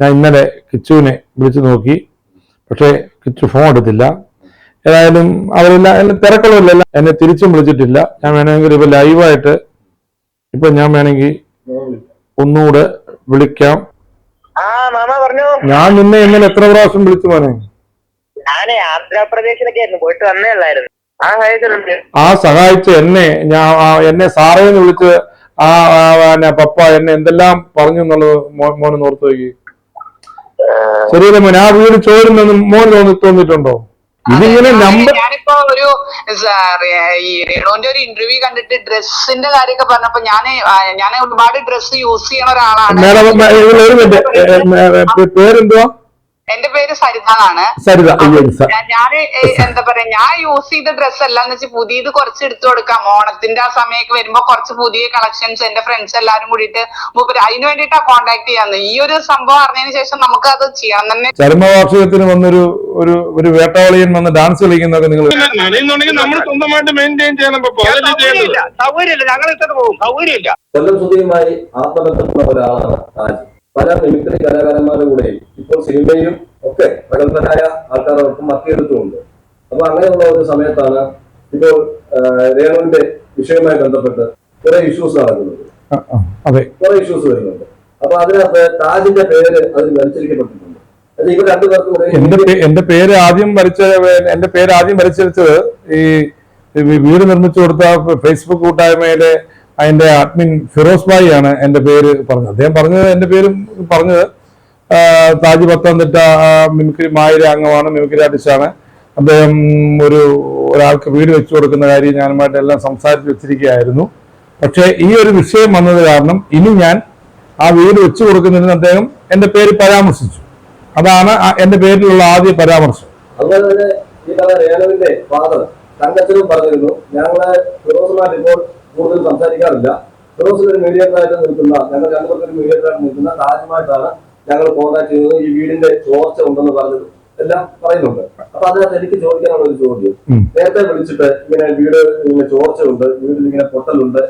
ഞാൻ ഇന്നലെ കിച്ചുവിനെ വിളിച്ചു നോക്കി. പക്ഷേ കിച്ചു ഫോൺ എടുത്തില്ല. ഏതായാലും അവരെല്ലാം എന്നെ തിരക്കുള്ളവരില്ല എന്നെ തിരിച്ചും വിളിച്ചിട്ടില്ല. ഞാൻ വേണമെങ്കിൽ ഇപ്പൊ ലൈവായിട്ട് ഇപ്പൊ ഞാൻ വേണമെങ്കിൽ ഒന്നുകൂടെ വിളിക്കാം. ഞാൻ നിന്നെ ഇന്നലെ എത്ര പ്രാവശ്യം വിളിച്ചു മോനെ? ഞാനേ ആന്ധ്രാപ്രദേശിലൊക്കെ ആയിരുന്നു. പോയിട്ട് വന്നേ ഉള്ളായിരുന്നു. ആ സഹായിച്ച് എന്നെ ഞാൻ എന്നെ സാറേന്ന് വിളിച്ച് ആ പപ്പ എന്നെ എന്തെല്ലാം പറഞ്ഞു എന്നുള്ളത് മോനെ ഓർത്തു ഓർത്ത് നോക്കി. മോനെ ആ വീട് ചോരുന്നെന്ന് മോന് തോന്നി തോന്നിയിട്ടുണ്ടോ? ഇതിങ്ങനെ നമ്പർ ഞാനിപ്പോ ഒരു ഈ ഒരു ഇന്റർവ്യൂ കണ്ടിട്ട് ഡ്രസ്സിന്റെ കാര്യമൊക്കെ പറഞ്ഞപ്പോ ഞാൻ ഞാൻ ഒരുപാട് ഡ്രസ്സ് യൂസ് ചെയ്യണ ഒരാളാണ്. പേരെന്തുവാ? എന്റെ പേര് സരിത എന്നാണ് സരിത ഞാൻ എന്താ പറയാ ഞാൻ യൂസ് ചെയ്ത ഡ്രസ്സ് എല്ലാം വെച്ച് പുതിയത് കുറച്ച് എടുത്തു കൊടുക്കാം. ഓണത്തിന്റെ ആ സമയമൊക്കെ വരുമ്പോ കുറച്ച് പുതിയ കളക്ഷൻസ് എന്റെ ഫ്രണ്ട്സ് എല്ലാരും കൂടിയിട്ട് മൂപ്പര് അതിന് വേണ്ടിട്ടാ കോണ്ടാക്ട് ചെയ്യാന്ന്. ഈ ഒരു സംഭവം അറിഞ്ഞതിന് ശേഷം നമുക്ക് അത് ചെയ്യാൻ തന്നെ. ചരമവാർഷികത്തിന് വന്നൊരു ഒരു ഒരു വേട്ടാവളിയൻ വന്ന് ഡാൻസ് കളിക്കുന്നൊക്കെ നിങ്ങൾ നമ്മൾ സ്വന്തമായിട്ട് മെയിന്റെയിൻ ചെയ്യണം സൗകര്യമില്ല. ഞങ്ങൾ ഇത്ര പോകും. സൗകര്യമില്ല. കൊല്ലം സുധിയുമായി ആത്മബന്ധമുള്ള ഒരാളാണ് താജ് പല മിമിക്രി കലാകാരന്മാരുടെ കൂടെ ഇപ്പോൾ സിനിമയിലും ഒക്കെ പ്രഗത്ഭരായ ആൾക്കാരോടൊപ്പം അവർക്ക് ചെയ്തിട്ടുമുണ്ട് അപ്പൊ അങ്ങനെയുള്ള ഒരു സമയത്താണ് ഇപ്പോൾ രേണുവിന്റെ വിഷയവുമായി ബന്ധപ്പെട്ട് കുറെ ഇഷ്യൂസ് നടക്കുന്നത്. കുറെ ഇഷ്യൂസ് വരുന്നുണ്ട്. അപ്പൊ അതിനകത്ത് താജിന്റെ പേര് അതിൽ വലിച്ചിരിക്കപ്പെട്ടിട്ടുണ്ട്. എന്റെ എന്റെ പേര് ആദ്യം വരച്ച എന്റെ പേര് ആദ്യം വരച്ചത് ഈ ഈ വീട് നിർമ്മിച്ചു കൊടുത്ത ഫേസ്ബുക്ക് കൂട്ടായ്മയിലെ അതിന്റെ അഡ്മിൻ ഫിറോസ് ഭായി ആണ് എന്റെ പേര് പറഞ്ഞത്. അദ്ദേഹം പറഞ്ഞത് എന്റെ പേരും പറഞ്ഞത്. താജ് പത്തനംതിട്ട മിമിക്രി മായിര അംഗമാണ് മിമിക്രി ആർട്ടിസ്റ്റാണ് അദ്ദേഹം ഒരു ഒരാൾക്ക് വീട് വെച്ചു കൊടുക്കുന്ന കാര്യം ഞാനുമായിട്ട് എല്ലാം സംസാരിച്ച് വെച്ചിരിക്കുകയായിരുന്നു. പക്ഷേ ഈ ഒരു വിഷയം വന്നത് കാരണം ഇനി ഞാൻ ആ വീട് വെച്ചു കൊടുക്കുന്നതിന് അദ്ദേഹം എന്റെ പേര് പരാമർശിച്ചു. അതാണ് എന്റെ പേരിലുള്ള ആദ്യ പരാമർശം. അതുപോലെ തന്നെ ഈ പറഞ്ഞ രേണുവിന്റെ ഫാദർ തങ്കച്ചനും പറഞ്ഞിരുന്നു ഞങ്ങൾ ഇപ്പോൾ കൂടുതൽ സംസാരിക്കാറില്ല. ഫിറോസിൽ ഒരു മീഡിയേറ്ററായിട്ട് നിൽക്കുന്ന ഞങ്ങൾ രണ്ടുപേർക്കും ഒരു മീഡിയേറ്ററായിട്ട് നിൽക്കുന്ന താജുമായിട്ടാണ് ഞങ്ങൾ കോൺടാക്ട് ചെയ്യുന്നത്. ഈ വീടിന്റെ ചോർച്ച ഉണ്ടെന്ന് പറഞ്ഞത് എല്ലാം പറയുന്നുണ്ട്. അപ്പൊ അതിനകത്ത് എനിക്ക് ചോദിക്കാനുള്ള ഒരു ചോദ്യം. നേരത്തെ വിളിച്ചിട്ട് ഇങ്ങനെ വീട് ഇങ്ങനെ ചോർച്ച ഉണ്ട് വീടിൽ ഇങ്ങനെ പൊട്ടലുണ്ട്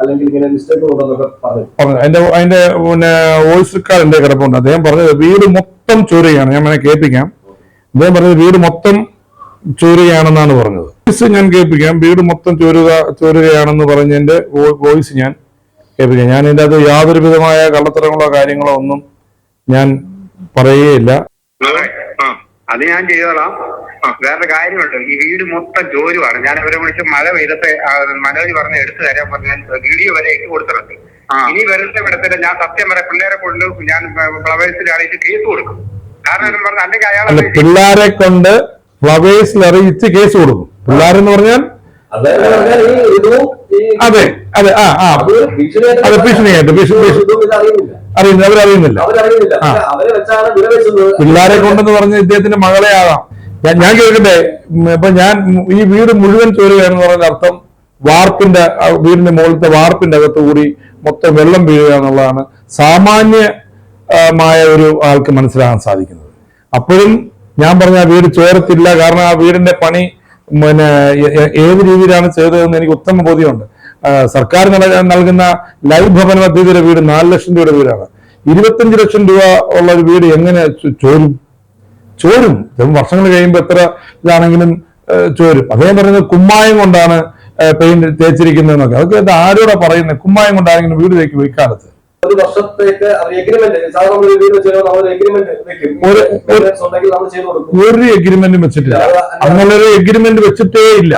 അല്ലെങ്കിൽ ഇങ്ങനെ മിസ്റ്റേക്ക് ഉണ്ടെന്നൊക്കെ പറഞ്ഞു. പറഞ്ഞു. അതിന്റെ അതിന്റെ പിന്നെ വോയിസ് റെക്കോർഡ് എന്റെ കിടപ്പുണ്ട്. അദ്ദേഹം പറഞ്ഞത് വീട് മൊത്തം ചോരുകയാണ് ഞാൻ വേണേ കേൾപ്പിക്കാം. അദ്ദേഹം പറഞ്ഞത് വീട് മൊത്തം ചോരുകയാണെന്നാണ് പറഞ്ഞത്. വോയിസ് ഞാൻ കേൾപ്പിക്കാം. വീട് മൊത്തം ചോരുക ചോരുകയാണെന്ന് പറഞ്ഞതിന്റെ വോയിസ് ഞാൻ കേൾപ്പിക്കാം. ഞാൻ ഇതിന്റെ അത് യാതൊരു വിധമായ കള്ളത്തരങ്ങളോ കാര്യങ്ങളോ ഒന്നും ഞാൻ പറയുകയില്ല. അതെ ആ അത് ഞാൻ ചെയ്തോളാം. ആ, വേറെ കാര്യമുണ്ട്. ഈ വീട് മൊത്തം ചോരുവാണ്. ഞാൻ അവരെ വിളിച്ച് മഴ പെയ്തത്തെ മനോജ് പറഞ്ഞ് എടുത്തു തരാൻ പറഞ്ഞ്. ഞാൻ വീഡിയോ വരെ ഇട്ട് കൊടുത്തിട്ടുണ്ട്. ഇനി വരുന്ന വിടത്തില്ല ഞാൻ സത്യം വരെ പിള്ളേരെ കൊണ്ട് ഞാൻ ഫ്ലവേഴ്സിലാണെങ്കിൽ കേസ് കൊടുക്കും. കാരണം എന്ന് പറഞ്ഞാൽ അല്ലെങ്കിൽ അയാളെ പിള്ളേരെ കൊണ്ട് ഫ്ലവേഴ്സിൽ അറിയിച്ച് കേസ് കൊടുക്കും. പിള്ളേരെന്ന് പറഞ്ഞാൽ അതെ അതെ ആ ആ. അത് ഭീഷണിയായിട്ട് അറിയുന്നില്ല. അവരറിയുന്നില്ല. പിള്ളേരെ കൊണ്ടെന്ന് പറഞ്ഞ ഇദ്ദേഹത്തിന്റെ മകളെ ആകാം. ഞാൻ കേൾക്കട്ടെ ഇപ്പൊ ഞാൻ ഈ വീട് മുഴുവൻ ചോരുകയാണെന്ന് പറഞ്ഞ അർത്ഥം വാർപ്പിന്റെ വീടിന്റെ മുകളിലത്തെ വാർപ്പിന്റെ അകത്ത് കൂടി മൊത്തം വെള്ളം വീഴുക എന്നുള്ളതാണ് സാമാന്യമായ ഒരു ആൾക്ക് മനസ്സിലാകാൻ സാധിക്കുന്നത്. അപ്പോഴും ഞാൻ പറഞ്ഞ ആ വീട് ചോരത്തില്ല കാരണം ആ വീടിന്റെ പണി പിന്നെ ഏത് രീതിയിലാണ് ചെയ്തതെന്ന് എനിക്ക് ഉത്തമ ബോധ്യമുണ്ട്. സർക്കാർ നൽക- നൽകുന്ന ലൈവ് ഭവന പദ്ധതിയുടെ വീട് നാല് ലക്ഷം രൂപയുടെ വീടാണ്. ഇരുപത്തഞ്ച് ലക്ഷം രൂപ ഉള്ള ഒരു വീട് എങ്ങനെ ചോരും? ചോരും. വർഷങ്ങൾ കഴിയുമ്പോൾ എത്ര ഇതാണെങ്കിലും ചോരും. അദ്ദേഹം പറയുന്നത് കുമ്മായം കൊണ്ടാണ് പെയിന്റ് തേച്ചിരിക്കുന്നതെന്നൊക്കെ. അതൊക്കെ ആരോടാ പറയുന്നത്? കുമ്മായം കൊണ്ടാണെങ്കിലും വീട് തേക്കും ഇക്കാലത്ത് ഒരു വർഷത്തേക്ക് ഒരു എഗ്രിമെന്റ് വെച്ചിട്ടില്ല. അങ്ങനൊരു എഗ്രിമെന്റ് വെച്ചിട്ടേ ഇല്ല.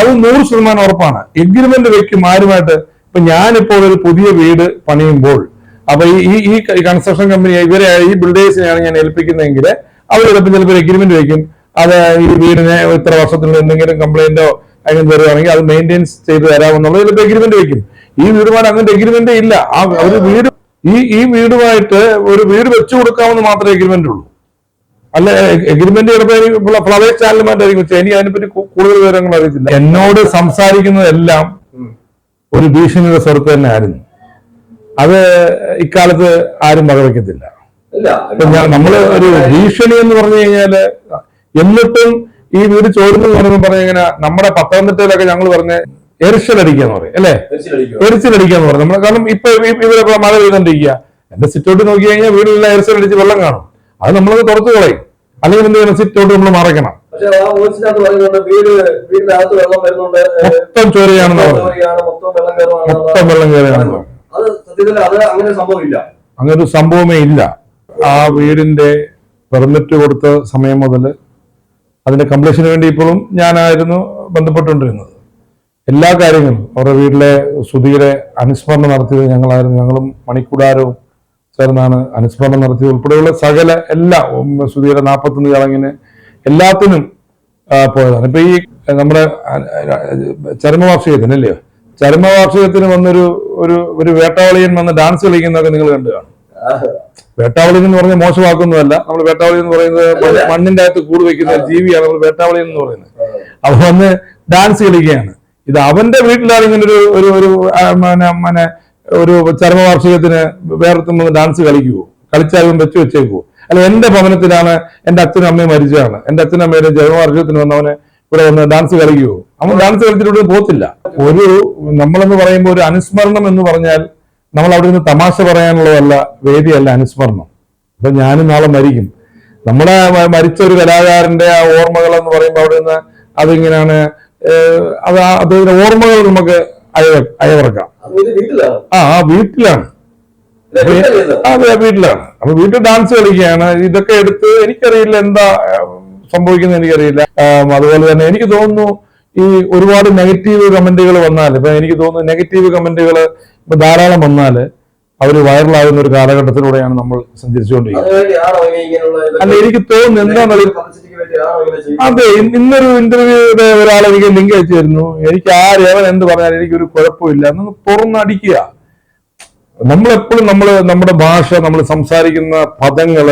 അത് നൂറ് ശതമാനം ഉറപ്പാണ്. എഗ്രിമെന്റ് വെക്കും ആരുമായിട്ട്? ഇപ്പൊ ഞാനിപ്പോൾ ഒരു പുതിയ വീട് പണിയുമ്പോൾ അപ്പൊ ഈ ഈ- കൺസ്ട്രക്ഷൻ കമ്പനി ഇവരെ ഈ ബിൽഡേഴ്സിനെയാണ് ഞാൻ ഏൽപ്പിക്കുന്നതെങ്കിൽ അവർ ചിലപ്പോൾ ചിലപ്പോൾ എഗ്രിമെന്റ് വെക്കും. അത് ഈ വീടിനെ ഇത്ര വർഷത്തിനുള്ളിൽ എന്തെങ്കിലും കംപ്ലൈന്റോ അങ്ങനെ വരുവാണെങ്കിൽ അത് മെയിന്റെയിൻസ് ചെയ്ത് തരാമെന്നുള്ളത് ചിലപ്പോൾ എഗ്രിമെന്റ് വെക്കും. ഈ വീടുമായിട്ട് അങ്ങനത്തെ എഗ്രിമെന്റേ ഇല്ല. ആ ഒരു വീട് ഈ ഈ വീടുമായിട്ട് ഒരു വീട് വെച്ചു കൊടുക്കാമെന്ന് മാത്രമേ എഗ്രിമെന്റ് ഉള്ളൂ. അല്ല എഗ്രിമെന്റ് ചിലപ്പോൾ ഫ്ലവേഴ്സ് ചാനലുമായിട്ടായിരിക്കും പക്ഷേ എനിക്ക് അതിനെപ്പറ്റി കൂടുതൽ വിവരങ്ങൾ അറിയത്തില്ല. എന്നോട് സംസാരിക്കുന്നതെല്ലാം ഒരു ഭീഷണിയുടെ സ്വരത്ത് തന്നെ ആയിരുന്നു. അത് ഇക്കാലത്ത് ആരും ഇപ്പൊ നമ്മൾ ഒരു ഭീഷണി എന്ന് പറഞ്ഞു കഴിഞ്ഞാൽ എന്നിട്ടും ഈ വീട് ചോരുന്നു പറഞ്ഞു പറഞ്ഞാൽ നമ്മുടെ പത്തനംതിട്ടയിലൊക്കെ ഞങ്ങൾ പറഞ്ഞ എരിശലടിക്കുക എന്ന് പറയും അല്ലേ? എരിച്ചിലടിക്കാന്ന് പറയും. നമ്മൾ കാരണം ഇപ്പൊ ഇവരൊക്കെ മഴ പെയ്തോണ്ടിരിക്കുക എന്റെ സിറ്റോട്ട് നോക്കി കഴിഞ്ഞാൽ വീടിലെല്ലാം എരിച്ചിലടിച്ച് വെള്ളം കാണും. അത് നമ്മളത് തുറച്ചു കളയും. അല്ലെങ്കിൽ എന്ത് ചെയ്യണം? സിറ്റോട്ട് നമ്മൾ ഏഹ്, മൊത്തം ചോരയാണെന്ന് മൊത്തം വെള്ളം കയറുകയാണ് കയറുകയാണെന്ന് അങ്ങനെ ഒരു സംഭവമേ ഇല്ല. ആ വീടിന്റെ പെർമിറ്റ് കൊടുത്ത സമയം മുതൽ അതിന്റെ കംപ്ലീഷന് വേണ്ടി ഇപ്പോഴും ഞാനായിരുന്നു ബന്ധപ്പെട്ടുകൊണ്ടിരുന്നത്. എല്ലാ കാര്യങ്ങളും അവരുടെ വീട്ടിലെ ശ്രുതിയുടെ അനുസ്മരണം നടത്തിയത് ഞങ്ങളായിരുന്നു. ഞങ്ങളും മണിക്കൂടാരവും ചേർന്നാണ് അനുസ്മരണം നടത്തിയത്. ഉൾപ്പെടെയുള്ള സകല എല്ലാ സുധീരെ ശ്രുതിയുടെ നാൽപ്പത്തൊന്ന് ചടങ്ങിന് എല്ലാത്തിനും പോയതാണ്. ഇപ്പൊ ഈ നമ്മുടെ ചരമവാർഷികത്തിന് അല്ലയോ ചരമവാർഷികത്തിന് വന്നൊരു ഒരു ഒരു വേട്ടാവളിയൻ വന്ന് ഡാൻസ് കളിക്കുന്നതൊക്കെ നിങ്ങൾ കണ്ടു കാണും. വേട്ടാവളി എന്ന് പറഞ്ഞ മോശമാക്കുന്നതല്ല. നമ്മൾ വേട്ടാവളി എന്ന് പറയുന്നത് മണ്ണ് മണ്ണിന്റെ അകത്ത് കൂട് വെക്കുന്ന ജീവിയാണ് നമ്മൾ വേട്ടാവളി എന്ന് പറയുന്നത്. അവ വന്ന് ഡാൻസ് കളിക്കുകയാണ്. ഇത് അവന്റെ വീട്ടിലാണ് ഇങ്ങനെ ഒരു ഒരു ഒരു മനെ ഒരു ചരമവാർഷികത്തിന് വന്ന് ഡാൻസ് കളിക്കുവോ? കളിച്ചാലും വെച്ച് വെച്ചേക്കുവോ? അല്ല എന്റെ ഭവനത്തിലാണ് എന്റെ അച്ഛനും അമ്മയും മരിച്ചതാണ്. എന്റെ അച്ഛനും അമ്മയുടെ ചരമവാർഷികത്തിന് വന്നവന് ഇവിടെ വന്ന് ഡാൻസ് കളിക്കുവോ? അവൻ ഡാൻസ് കളിച്ചിട്ട് പോത്തില്ല ഒരു നമ്മളെന്ന് പറയുമ്പോൾ ഒരു അനുസ്മരണം എന്ന് പറഞ്ഞാൽ നമ്മൾ അവിടെ നിന്ന് തമാശ പറയാനുള്ളതല്ല വേദിയല്ല അനുസ്മരണം. അപ്പൊ ഞാനും നാളെ മരിക്കും. നമ്മുടെ മരിച്ച ഒരു കലാകാരന്റെ ആ ഓർമ്മകൾ എന്ന് പറയുമ്പോൾ അവിടെ നിന്ന് അതിങ്ങനെയാണ് അത് അദ്ദേഹത്തിന്റെ ഓർമ്മകൾ നമുക്ക് അയവ അയവിറക്കാം. ആ ആ വീട്ടിലാണ്? അതെ വീട്ടിലാണ്. അപ്പൊ വീട്ടിൽ ഡാൻസ് കളിക്കുകയാണ്. ഇതൊക്കെ എടുത്ത് എനിക്കറിയില്ല എന്താ സംഭവിക്കുന്നത് എനിക്കറിയില്ല. അതുപോലെ തന്നെ എനിക്ക് തോന്നുന്നു ഈ ഒരുപാട് നെഗറ്റീവ് കമന്റുകൾ വന്നാൽ ഇപ്പൊ എനിക്ക് തോന്നുന്നു നെഗറ്റീവ് കമന്റുകൾ ഇപ്പൊ ധാരാളം വന്നാൽ അവർ വൈറലാകുന്ന ഒരു കാലഘട്ടത്തിലൂടെയാണ് നമ്മൾ സഞ്ചരിച്ചുകൊണ്ടിരിക്കുന്നത്. അല്ല എനിക്ക് തോന്നുന്നു എന്താണത്? അതെ ഇന്ന് ഇന്നൊരു ഇന്റർവ്യൂ ഒരാൾ എനിക്ക് ലിങ്ക് അയച്ചു തരുന്നു എനിക്ക് ആര് അവൻ എന്ത് പറഞ്ഞാലും എനിക്കൊരു കുഴപ്പമില്ല. എന്ന് തുറന്നടിക്കുക നമ്മളെപ്പോഴും നമ്മൾ നമ്മുടെ ഭാഷ നമ്മൾ സംസാരിക്കുന്ന പദങ്ങൾ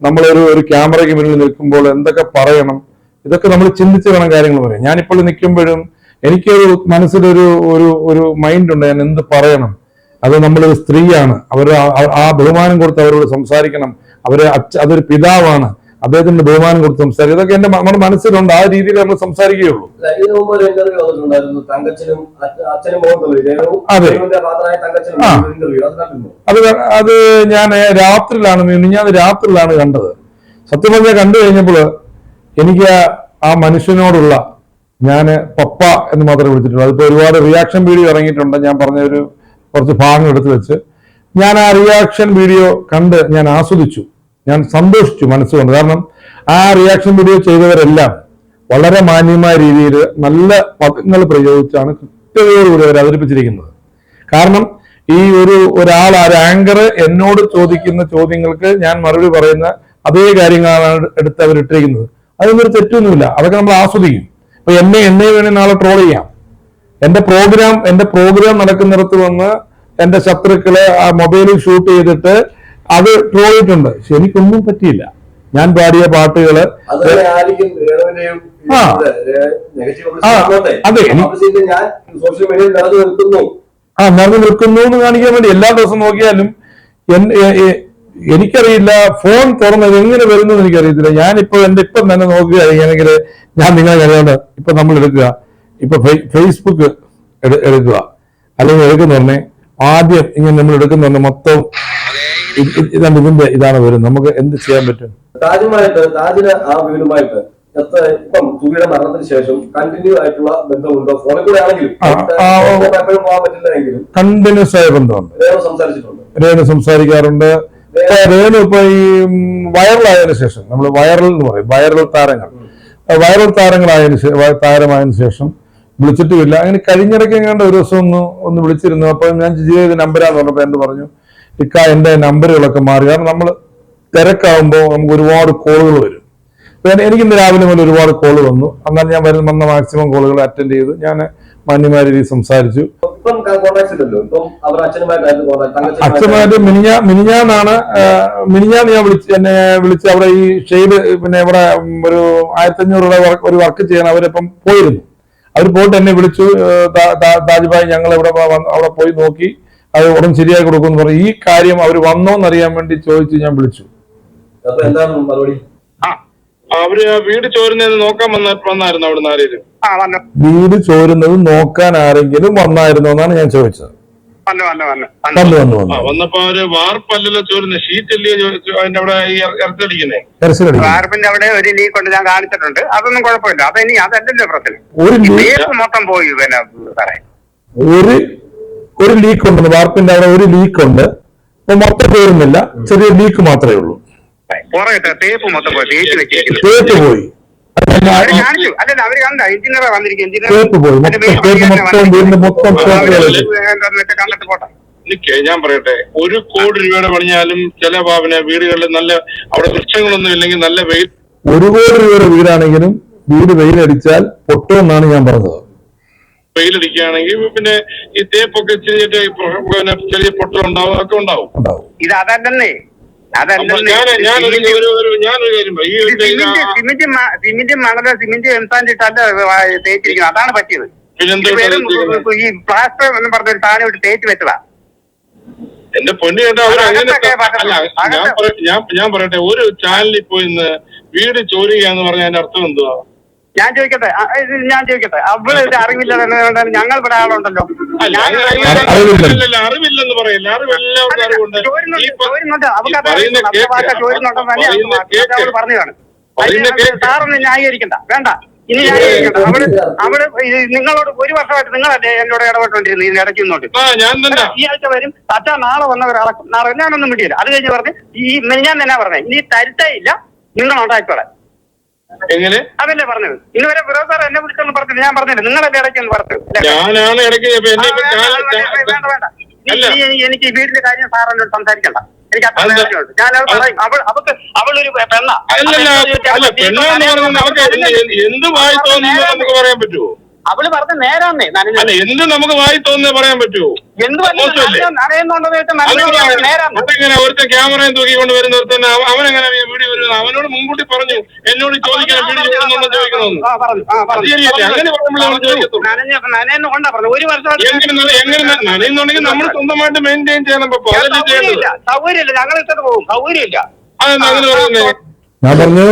നമ്മളൊരു ഒരു ക്യാമറയ്ക്ക് മുന്നിൽ നിൽക്കുമ്പോൾ എന്തൊക്കെ പറയണം ഇതൊക്കെ നമ്മൾ ചിന്തിച്ച് വേണം കാര്യങ്ങൾ പറയാം ഞാനിപ്പോൾ നിൽക്കുമ്പോഴും എനിക്കൊരു മനസ്സിലൊരു ഒരു ഒരു മൈൻഡ് ഉണ്ട്. ഞാൻ എന്ത് പറയണം? അത് നമ്മളൊരു സ്ത്രീയാണ്. അവർ ആ ബഹുമാനം കൊടുത്ത് അവരോട് സംസാരിക്കണം. അവർ അച്ഛ അതൊരു പിതാവാണ്. അദ്ദേഹത്തിന്റെ ബഹുമാനം കൊടുത്ത് സംസാരിക്കും. ഇതൊക്കെ എന്റെ നമ്മുടെ മനസ്സിലുണ്ട്. ആ രീതിയിൽ നമ്മൾ സംസാരിക്കുകയുള്ളൂ. അതെ. ആ. അത് അത് ഞാൻ രാത്രിയിലാണ് മിനിഞ്ഞാന്ന് രാത്രിയിലാണ് കണ്ടത്. സത്യം പറഞ്ഞാൽ കണ്ടു കഴിഞ്ഞപ്പോൾ എനിക്ക് ആ- ആ മനുഷ്യനോടുള്ള ഞാൻ പപ്പ എന്ന് മാത്രമേ വിളിച്ചിട്ടുള്ളൂ. അതിപ്പോ ഒരുപാട് റിയാക്ഷൻ വീഡിയോ ഇറങ്ങിയിട്ടുണ്ട്. ഞാൻ പറഞ്ഞ ഒരു കുറച്ച് ഭാഗങ്ങൾ എടുത്തു വെച്ച് ഞാൻ ആ റിയാക്ഷൻ വീഡിയോ കണ്ട് ഞാൻ ആസ്വദിച്ചു. ഞാൻ സന്തോഷിച്ചു മനസ്സുകൊണ്ട്. കാരണം ആ റിയാക്ഷൻ വീഡിയോ ചെയ്തവരെല്ലാം വളരെ മാന്യമായ രീതിയിൽ നല്ല പദങ്ങൾ പ്രയോഗിച്ചാണ് കൃത്യതയോടുകൂടി അവർ അവതരിപ്പിച്ചിരിക്കുന്നത്. കാരണം ഈ ഒരു ഒരാൾ ആ ആങ്കർ എന്നോട് ചോദിക്കുന്ന ചോദ്യങ്ങൾക്ക് ഞാൻ മറുപടി പറയുന്ന അതേ കാര്യങ്ങളാണ് എടുത്ത് അവരിട്ടിരിക്കുന്നത്. അതൊന്നും ഒരു തെറ്റൊന്നുമില്ല. അതൊക്കെ നമ്മൾ ആസ്വദിക്കും. അപ്പൊ എന്നെ എന്നെ വേണേ നാളെ ട്രോൾ ചെയ്യാം. എന്റെ പ്രോഗ്രാം എന്റെ പ്രോഗ്രാം നടക്കുന്നിടത്ത് വന്ന് എന്റെ ശത്രുക്കളെ ആ മൊബൈലിൽ ഷൂട്ട് ചെയ്തിട്ട് അത് പക്ഷെ എനിക്കൊന്നും പറ്റിയില്ല. ഞാൻ പാടിയ പാട്ടുകൾ അത് ആ. നിറഞ്ഞു നിൽക്കുന്നു. എന്ന് കാണിക്കാൻ വേണ്ടി എല്ലാ ദിവസവും നോക്കിയാലും എനിക്കറിയില്ല ഫോൺ തുറന്നത് എങ്ങനെ വരുന്നു എനിക്കറിയത്തില്ല. ഞാനിപ്പോ എന്റെ ഇപ്പം തന്നെ നോക്കുകയാണെങ്കിൽ ഞാൻ നിങ്ങളെ കരുതേണ്ട ഇപ്പൊ നമ്മൾ എടുക്കുക. ഇപ്പൊ ഫേസ്ബുക്ക് എടു- എടുക്കുക. അല്ലെങ്കിൽ എടുക്കുന്ന പറഞ്ഞേ ആദ്യം ഇങ്ങനെ നമ്മൾ എടുക്കുന്ന പറഞ്ഞ മൊത്തം ഇത് ഇത് ഇതാണ് ഇതിന്റെ ഇതാണ് വരുന്നത് നമുക്ക് എന്ത് ചെയ്യാൻ പറ്റും? താജുമായിട്ട് താജിന് ആ വീടുമായിട്ട് ഇപ്പം മരണത്തിന് ശേഷം കണ്ടിന്യൂ ആയിട്ടുള്ള ബന്ധമുണ്ടോ? ഫോണിൽ കൂടെ ആണെങ്കിലും ആ, ആ, പോകാൻ കണ്ടിന്യൂസ് ആയ ബന്ധമുണ്ട്. രേണു സംസാരിച്ചിട്ടുണ്ട്. രേണു സംസാരിക്കാറുണ്ട്. രേണു ഇപ്പൊ ഈ വൈറലായതിനു ശേഷം നമ്മൾ വൈറൽ എന്ന് പറയും. വൈറൽ താരങ്ങൾ. വൈറൽ താരങ്ങളായതിനു താരമായതിനു ശേഷം വിളിച്ചിട്ടുമില്ല. അങ്ങനെ കഴിഞ്ഞിടയ്ക്ക് എങ്ങാണ്ട് ഒരു ദിവസം ഒന്ന് ഒന്ന് വിളിച്ചിരുന്നു. അപ്പൊ ഞാൻ ജിജിയുടെ നമ്പരാന്ന് പറഞ്ഞപ്പോ എന്ത് പറഞ്ഞു? ഇക്ക എന്റെ നമ്പറുകളൊക്കെ മാറി. കാരണം നമ്മൾ തിരക്കാവുമ്പോൾ നമുക്ക് ഒരുപാട് കോളുകൾ വരും. എനിക്ക് ഇന്ന് രാവിലെ മുതൽ ഒരുപാട് കോൾ വന്നു. എന്നാൽ ഞാൻ വരുന്ന വന്ന മാക്സിമം കോളുകൾ അറ്റൻഡ് ചെയ്തു. ഞാൻ മാന്യമായ രീതിയിൽ സംസാരിച്ചു. അച്ഛന്മാരുടെ മിനിഞ്ഞ മിനിഞ്ഞാന്നാണ് മിനിഞ്ഞാന്ന് ഞാൻ വിളിച്ച് എന്നെ വിളിച്ച് അവിടെ ഈ ഷെയ്ഡ് പിന്നെ ഇവിടെ ഒരു ആയിരത്തി അഞ്ഞൂറ് രൂപ ഒരു വർക്ക് ചെയ്യാൻ അവരിപ്പം പോയിരുന്നു. അവർ പോയിട്ട് എന്നെ വിളിച്ചു താജ്ഭായ് ഞങ്ങൾ ഇവിടെ അവിടെ പോയി നോക്കി അത് ഉടൻ ശരിയാക്കി കൊടുക്കുമെന്ന് പറഞ്ഞു. ഈ കാര്യം അവർ വന്നോന്നറിയാൻ വേണ്ടി ചോദിച്ച് ഞാൻ വിളിച്ചു. അവർ വീട് ചോരുന്നത് നോക്കാൻ വന്ന വന്നായിരുന്നു അവിടെ നിന്ന് ആ വന്നു വീട് ചോരുന്നത് നോക്കാൻ ആരെങ്കിലും വന്നായിരുന്നോ എന്നാണ് ഞാൻ ചോദിച്ചത്. വന്നപ്പോ അവർ വാർപ്പല്ലല്ലോ ചോരുന്ന ഷീറ്റ് അല്ലേ അതിന്റെ അവിടെ ഈ ഇറച്ചടിക്കുന്നേ വാർപ്പിന്റെ അവിടെ ഒരു ലീക്ക് ഉണ്ട് ഞാൻ കാണിച്ചിട്ടുണ്ട്. അതൊന്നും കുഴപ്പമില്ല. അതിനി അതല്ലല്ലോ പ്രശ്നം. ഒരു മൊത്തം പോയി പിന്നെ പറയാം. ഒരു ഒരു ലീക്ക് ഉണ്ട് വാർപ്പിന്റെ അവിടെ ഒരു ലീക്ക് ഉണ്ട്. മൊത്തം പോയിരുന്നില്ല ചെറിയ ലീക്ക് മാത്രമേ ഉള്ളൂ. തേപ്പ് മൊത്തം പോയി തേപ്പ് പോയി. പോയി മൊത്തം മൊത്തം വീടിന്റെ. കണ്ടിട്ട് പോട്ടെ. ഞാൻ പറയട്ടെ ഒരു കോടി രൂപയുടെ പണിഞ്ഞാലും ചില പാവിനെ വീടുകളിൽ നല്ല അവിടെ വൃക്ഷങ്ങളൊന്നും ഇല്ലെങ്കിൽ നല്ല വെയിൽ ഒരു കോടി രൂപയുടെ വീടാണെങ്കിലും വീട് വെയിലടിച്ചാൽ പൊട്ടുമെന്നാണ് ഞാൻ പറഞ്ഞത്. വെയിലടിക്കുകയാണെങ്കിൽ പിന്നെ ഈ തേപ്പൊക്കെ ചെറിയ ചെറിയ ഒക്കെ ഉണ്ടാവും. ഉണ്ടാവും. ഇത് അതല്ലേ സിമെന്റ് സിമെന്റ് മണൽ സിമെന്റ് എംസാൻഡിട്ടല്ല തേച്ചിരിക്കുന്നത് അതാണ് പറ്റിയത്. ഈ പ്ലാസ്റ്റർ എന്ന് പറഞ്ഞ ഒരു സാധനം ഇട്ട് തേച്ച് വെച്ചതാ. എന്റെ പൊന്നു കേട്ടോ ഞാൻ പറയട്ടെ ഒരു ചാനലിൽ പോയി വീട് ചോരുക പറഞ്ഞ അതിന്റെ അർത്ഥം എന്തുവാ? ഞാൻ ചോദിക്കട്ടെ ഇത് ഞാൻ ചോദിക്കട്ടെ. അവൾ ഇത് അറിവില്ല ഞങ്ങൾ ഇവിടെ ആളുണ്ടല്ലോ. അല്ല, ഞാൻ അത് അറിവില്ല. അത് അറിവില്ല. അറിവില്ല, അറിവില്ലെന്ന് പറയില്ല. അറിവെല്ലാവർക്കും അറിവുണ്ട്. ചോരുന്നുണ്ട്, ഈ പ- ചോരുന്നുണ്ട്. അവൾക്ക് ഈ അത് പറയുന്ന നമ്മുടെ ഭാഷ ചോരുന്നുണ്ടെന്ന് തന്നെ പറയുന്ന അവൾക്ക് കേക്ക് അവൾ പറഞ്ഞതാണ്. പറയുന്ന അതിന് കേക്ക്. സാറൊന്നും ന്യായീകരിക്കണ്ട. വേണ്ട. ഇനി ന്യായീകരിക്കണ്ട. അവൾ അവൾ ഇത് നിങ്ങളോട് ഒരു വർഷമായിട്ട് നിങ്ങളല്ലേ എന്നോട് ഇടപെട്ടോണ്ടിരുന്നു ഇതിന് ഇടയ്ക്ക് നിന്നോട്ട് ആ ഞാൻ തന്നെ. ഈ ആഴ്ച വരും. അച്ഛാ നാളെ വന്ന ഒരാളെ നാളെ ഞാനൊന്നും വിട്ടില്ല അത് കഴിഞ്ഞ് പറഞ്ഞ് ഈ ഞാൻ തന്നെ പറഞ്ഞേ ഇനി തരുത്തേ ഇല്ല. നിങ്ങൾ ഉണ്ടാക്കിക്കോളെ എങ്ങനെ? അതല്ലേ പറഞ്ഞത്? ഇന്ന് വരെ ഫിറോസ് സാർ എന്നെ വിളിച്ചൊന്നും പറഞ്ഞില്ല. ഞാൻ പറഞ്ഞില്ല? നിങ്ങളല്ലേ ഇടയ്ക്ക് പറഞ്ഞത്? ഞാനാണ് ഇടയ്ക്ക് വേണ്ട, വേണ്ട, എനിക്ക് വീട്ടിലെ കാര്യം സാർ എന്നോട് സംസാരിക്കണ്ട. എനിക്ക് അത്ര? കാര്യമുണ്ട് ഞാൻ പറയും. അവൾ അവൾക്ക് അവളൊരു പെണ്ണ. എന്ത് വായി തോന്നുന്നു നമുക്ക് പറയാൻ പറ്റുമോ അവൾ പറഞ്ഞ നേരാന്നേ. എന്ത് നമുക്ക് വായി തോന്നേ പറയാൻ പറ്റുമോ എന്ത്? നനയുന്നുണ്ടെന്ന് വെച്ചാൽ നേരാന്ന്. ഒരുത്തൻ ക്യാമറയും തൂക്കിക്കൊണ്ട് വരുന്ന തന്നെ അവ- അവനെങ്ങനെ വീഡിയോ വരുന്നത് അവനോട് മുൻകൂട്ടി പറഞ്ഞു. എന്നോട് ചോദിക്കാൻ വീഡിയോ ചോദിക്കണമെന്ന്. പറഞ്ഞു, നനയെന്ന് കൊണ്ടാ ഒരു വർഷം എങ്ങനെ എങ്ങനെ നനയുന്നുണ്ടെങ്കിൽ നമ്മൾ സ്വന്തമായിട്ട് മെയിന്റെയിൻ ചെയ്യണം അതല്ലേ ചെയ്യേണ്ടത്? സൗകര്യമില്ല. ഞങ്ങൾ പോകും. സൗകര്യമില്ല. അതെന്താ അങ്ങനെ പറയുന്നത് ഞാൻ പറഞ്ഞു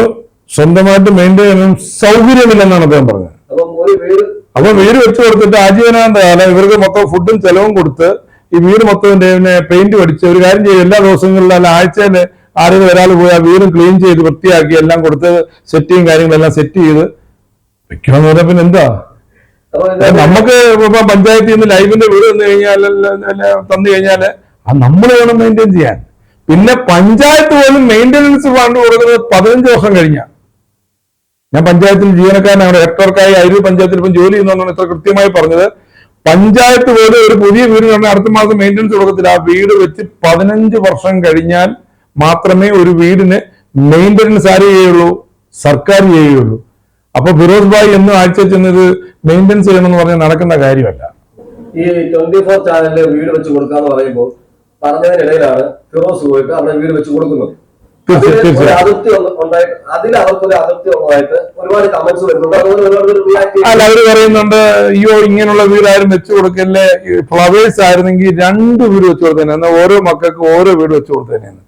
സ്വന്തമായിട്ട് മെയിന്റെയിൻ സൗകര്യമില്ലെന്നാണ് അദ്ദേഹം പറഞ്ഞത്. അപ്പം ഒരു വീട് അപ്പൊ വീട് വെച്ച് കൊടുത്തിട്ട് ആജീവനാന്ത കാലം ഇവർക്ക് മൊത്തം ഫുഡും ചെലവും കൊടുത്ത് ഈ വീട് മൊത്തം പിന്നെ പെയിന്റ് പഠിച്ച് ഒരു കാര്യം ചെയ്യും. എല്ലാ ദിവസങ്ങളിലും അല്ല ആഴ്ചയിൽ ആരെങ്കിലും ഒരാൾ പോയി ആ വീടും ക്ലീൻ ചെയ്ത് വൃത്തിയാക്കി എല്ലാം കൊടുത്ത് സെറ്റിയും കാര്യങ്ങളെല്ലാം സെറ്റ് ചെയ്ത് വെക്കണമെന്ന് പറഞ്ഞാൽ പിന്നെ എന്താ? നമുക്ക് ഇപ്പൊ പഞ്ചായത്തിൽ നിന്ന് ലൈവിന്റെ വീട് തന്നു കഴിഞ്ഞാൽ തന്നു കഴിഞ്ഞാൽ അത് നമ്മൾ വേണം മെയിന്റെയിൻ ചെയ്യാൻ. പിന്നെ പഞ്ചായത്ത് പോലും മെയിന്റെനൻസ് ഫണ്ട് കൊടുക്കുന്നത് പതിനഞ്ച് വർഷം കഴിഞ്ഞ. ഞാൻ പഞ്ചായത്തിൽ ജീവനക്കാരനാണ്. ഹെക്ടർക്കായി അരൂർ പഞ്ചായത്തിൽ ഇപ്പം ജോലി ചെയ്യുന്നതാണ് ഇത്ര കൃത്യമായി പറഞ്ഞത്. പഞ്ചായത്ത് പോലെ ഒരു പുതിയ വീട് കണ്ടാൽ അടുത്ത മാസം മെയിന്റനൻസ് കൊടുക്കത്തില്ല ആ വീട് വെച്ച് പതിനഞ്ച് വർഷം കഴിഞ്ഞാൽ മാത്രമേ ഒരു വീടിന് മെയിന്റനൻസ് ആര് ചെയ്യുള്ളൂ സർക്കാർ ചെയ്യുള്ളൂ അപ്പൊ ഫിറോസ് ഭായ് എന്ന് ആഴ്ച ചെന്നത് മെയിന്റനൻസ് ചെയ്യണമെന്ന് പറഞ്ഞാൽ നടക്കുന്ന കാര്യമല്ല. ഈ ട്വന്റി ഫോർ ചാനലിൽ വീട് വെച്ച് കൊടുക്കാന്ന് പറയുമ്പോൾ പറഞ്ഞതിനിടയിലാണ് ഫിറോസ് പോയിട്ട് അവിടെ വീട് വെച്ച് കൊടുക്കുന്നത്. അല്ല. അവർ പറയുന്നുണ്ട് അയ്യോ ഇങ്ങനെയുള്ള വീട് ആരും വെച്ചു കൊടുക്കല്ലേ? ഫ്ലവേഴ്സ് ആയിരുന്നെങ്കിൽ രണ്ട് വീട് വെച്ചു കൊടുത്തേനെ. എന്നാ ഓരോ മക്കൾക്ക് ഓരോ വീട് വെച്ചു കൊടുത്തേനെയാണ്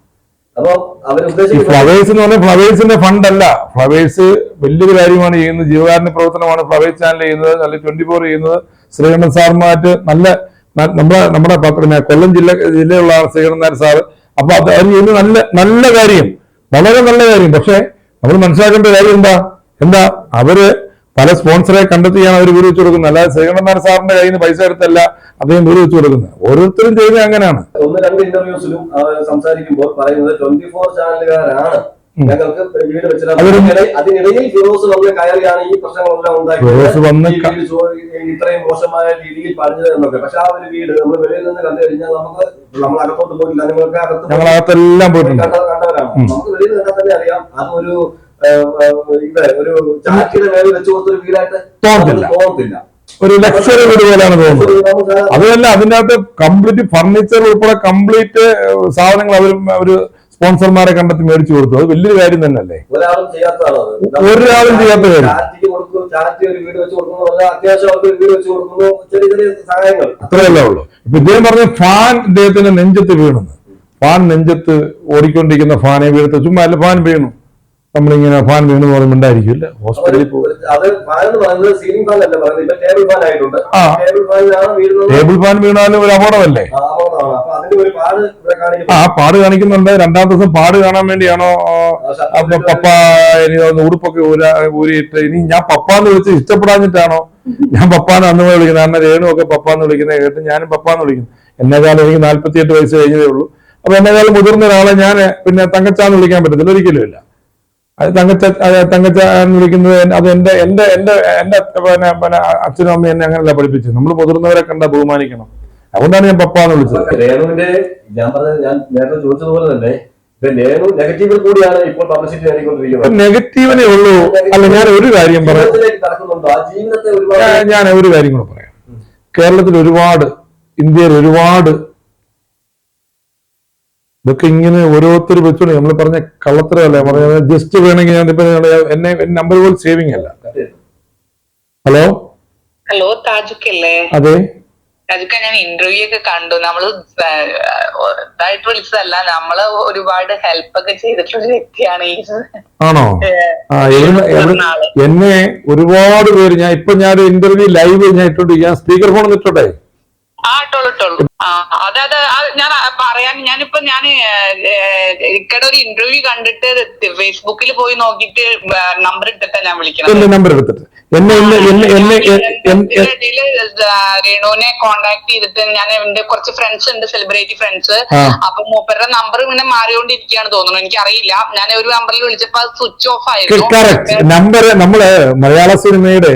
ഫ്ലവേഴ്സ് എന്ന് പറഞ്ഞാൽ ഫ്ലവേഴ്സിന്റെ ഫണ്ട് അല്ല. ഫ്ലവേഴ്സ് വലിയൊരു കാര്യമാണ് ചെയ്യുന്നത്. ജീവകാരുണ്യ പ്രവർത്തനമാണ് ഫ്ലവേഴ്സ് ചാനൽ ചെയ്യുന്നത്. അല്ലെങ്കിൽ ട്വന്റി ഫോർ ചെയ്യുന്നത്. ശ്രീകണ്ഠൻ സാറുമായിട്ട് നല്ല നമ്മുടെ നമ്മുടെ പിന്നെ കൊല്ലം ജില്ല ജില്ലയുള്ള ആൾ ശ്രീകണ്ഠൻ നായർ സാറ് അപ്പൊ അത് ചെയ്യുന്ന നല്ല നല്ല കാര്യം. വളരെ നല്ല കാര്യം. പക്ഷേ നമ്മൾ മനസ്സിലാക്കേണ്ട കാര്യം എന്താ? എന്താ? അവർ പല സ്പോൺസറെ കണ്ടെത്തിയാണ് അവർ വീട് വെച്ച് കൊടുക്കുന്നത് അല്ലാതെ ശ്രീകണ്ഠൻ സാറിന്റെ കയ്യിൽ നിന്ന് പൈസ എടുത്തല്ല അദ്ദേഹം വീട് വെച്ച് കൊടുക്കുന്നത് ഓരോരുത്തരും ചെയ്യുന്നത് അങ്ങനെയാണ്. ഒന്ന് രണ്ട് ഇന്റർവ്യൂസിലും സംസാരിക്കുമ്പോൾ പറയുന്നത് ട്വന്റി ഫോർ ചാനലുകാരാണ് ഞങ്ങൾക്ക് വീട് അതിനിടയിൽ- ഫിറോസ് വന്ന് കയറിയാണ് ഈ പ്രശ്നങ്ങളെല്ലാം ഇത്രയും മോശമായ രീതിയിൽ എന്നൊക്കെ. പക്ഷെ ആ ഒരു വീട് നമ്മൾ വെളിയിൽ നിന്ന് കണ്ടു കഴിഞ്ഞാൽ നമുക്ക് നമ്മൾ അകത്തോട്ട് പോയിട്ടില്ല. നിങ്ങൾക്ക് അകത്ത് ഞങ്ങളകത്തെല്ലാം പോയിട്ടുണ്ട്. കണ്ടവരാണ്. നമുക്ക് വെളിയിൽ നിന്ന് കണ്ടാൽ തന്നെ അറിയാം. അതൊരു ഇത് ഒരു ചാറ്റിയുടെ മേളിൽ വെച്ച് കൊടുത്തൊരു വീടായിട്ട് തോന്നത്തില്ല. നമുക്ക് ഒരു ലക്ഷറി വീട് പോലെയാണ് തോന്നുന്നത്. അതുമല്ല അകത്ത് കംപ്ലീറ്റ് ഫർണിച്ചർ ഉൾപ്പെടെ കംപ്ലീറ്റ് സാധനങ്ങൾ അവരും ഒരു സ്പോൺസർമാരെ കണ്ടെത്തി മേടിച്ചു കൊടുത്തു. അത് വലിയൊരു കാര്യം തന്നെയല്ലേ? ഒരാളും ചെയ്യാത്ത കാര്യം. അത്രയല്ലേ ഉള്ളൂ. ഇപ്പൊ ഇദ്ദേഹം പറഞ്ഞ ഫാൻ ഇദ്ദേഹത്തിന്റെ നെഞ്ചത്ത് വീണെന്ന് ഫാൻ നെഞ്ചത്ത് ഓടിക്കൊണ്ടിരിക്കുന്ന ഫാനെ വീഴത്ത്. ചുമ്മാ അല്ല ഫാൻ വീണു. നമ്മളിങ്ങനെ ഫാൻ വീണ് പറയുന്നുണ്ടായിരിക്കും അല്ലേ? ഹോസ്പിറ്റലിൽ ടേബിൾ ഫാൻ വീണാലും ഒരു അപകടമല്ലേ ആ, പാട് കാണിക്കുന്നുണ്ട്. രണ്ടാം ദിവസം പാട് കാണാൻ വേണ്ടിയാണോ പപ്പ ഇനി ഉടുപ്പൊക്കെ ഊരാ ഊരിയിട്ട്. ഇനി ഞാൻ പപ്പാന്ന് വിളിച്ച് ഇഷ്ടപ്പെടാഞ്ഞിട്ടാണോ? ഞാൻ പപ്പാന്ന് അന്ന് വിളിക്കുന്നത്. കാരണം രേണു ഒക്കെ പപ്പാന്ന് വിളിക്കുന്നത് കേട്ട് ഞാനും പപ്പാന്ന് വിളിക്കുന്നു. എന്നെക്കാളും എനിക്ക് നാല്പത്തിയെട്ട് വയസ്സ് കഴിഞ്ഞതേ ഉള്ളൂ. അപ്പൊ എന്നെക്കാളും മുതിർന്ന ഒരാളെ ഞാൻ പിന്നെ തങ്കച്ചാന്ന് വിളിക്കാൻ പറ്റത്തില്ല. ഒരിക്കലും ഇല്ല. അത് തങ്കച്ച തങ്കച്ച എന്ന് വിളിക്കുന്നത്? അത് എന്റെ എന്റെ എന്റെ എന്റെ പിന്നെ പിന്നെ അച്ഛനും അമ്മയും എന്നെ അങ്ങനെയല്ല പഠിപ്പിച്ചത്. നമ്മൾ മുതിർന്നവരെ കണ്ട ബഹുമാനിക്കണം. അതുകൊണ്ടാണ് ഞാൻ പപ്പാന്ന് വിളിച്ചത്. രേണുവിന്റെ ഞാൻ പറഞ്ഞത് ഞാൻ നേരത്തെ ചോദിച്ചതുപോലെ തന്നെ നെഗറ്റീവിൽ കൂടിയാണ് ഇപ്പോൾ പബ്ലിസിറ്റി നേടിക്കൊണ്ടിരിക്കുന്നത്. നെഗറ്റീവിനെ ഉള്ളൂ. അല്ല ഞാൻ ഒരു കാര്യം പറയാം. ഞാൻ ഒരു കാര്യം കൂടെ പറയാം. കേരളത്തിൽ ഒരുപാട് ഇന്ത്യയിൽ ഒരുപാട് ഇതൊക്കെ ഇങ്ങനെ ഓരോരുത്തർ വെച്ചോണ്ട് നമ്മൾ പറഞ്ഞ കള്ളത്തരമല്ല? പറഞ്ഞ ജസ്റ്റ് വേണമെങ്കിൽ ഞാൻ ഇപ്പൊ എന്നെ നമ്പർ പോലും സേവിങ് അല്ല. ഹലോ ഹലോ താജുക്കല്ലേ? അതെ. താജുക്ക ഞാൻ ഇന്റർവ്യൂ ഒക്കെ കണ്ടു. നമ്മൾ ഇതായിട്ട് വിളിച്ചതല്ല. നമ്മൾ ഒരുപാട് ഹെൽപ്പ് ഒക്കെ ചെയ്തിട്ടുള്ള ഒരു വ്യക്തിയാണ് ഈ ആണോ. എന്നെ ഒരുപാട് പേര് ഞാൻ ഇപ്പൊ ഞാൻ ഇന്റർവ്യൂ ലൈവ് ഞാൻ ഇട്ടോണ്ടിരിക്കാൻ സ്പീക്കർ ഫോൺ ഇട്ടോട്ടെ? ആ ഇട്ടോളൂ ഇട്ടോളൂ. ആ അതായത് ഞാൻ പറയാൻ ഞാനിപ്പോ ഞാൻ ഇക്കടെ ഒരു ഇന്റർവ്യൂ കണ്ടിട്ട് ഫേസ്ബുക്കിൽ പോയി നോക്കിയിട്ട് നമ്പർ ഇട്ടിട്ടാ ഞാൻ വിളിക്കുന്നത് നമ്പർ എടുത്തിട്ട്. എന്നെ എന്നെ എന്നെ രേണുവിനെ കോണ്ടാക്ട് ചെയ്തിട്ട് ഞാൻ എന്റെ കുറച്ച് ഫ്രണ്ട്സ് ഉണ്ട് സെലിബ്രിറ്റി ഫ്രണ്ട്സ്. അപ്പൊ മൂപ്പരുടെ നമ്പർ ഇങ്ങനെ മാറിയോണ്ടിരിക്കുകയാണ് തോന്നുന്നു. എനിക്ക് അറിയില്ല ഞാൻ ഒരു നമ്പറിൽ വിളിച്ചപ്പോ അത് സ്വിച്ച് ഓഫ് ആയിരുന്നു. നമ്പർ നമ്മൾ മലയാള സിനിമയുടെ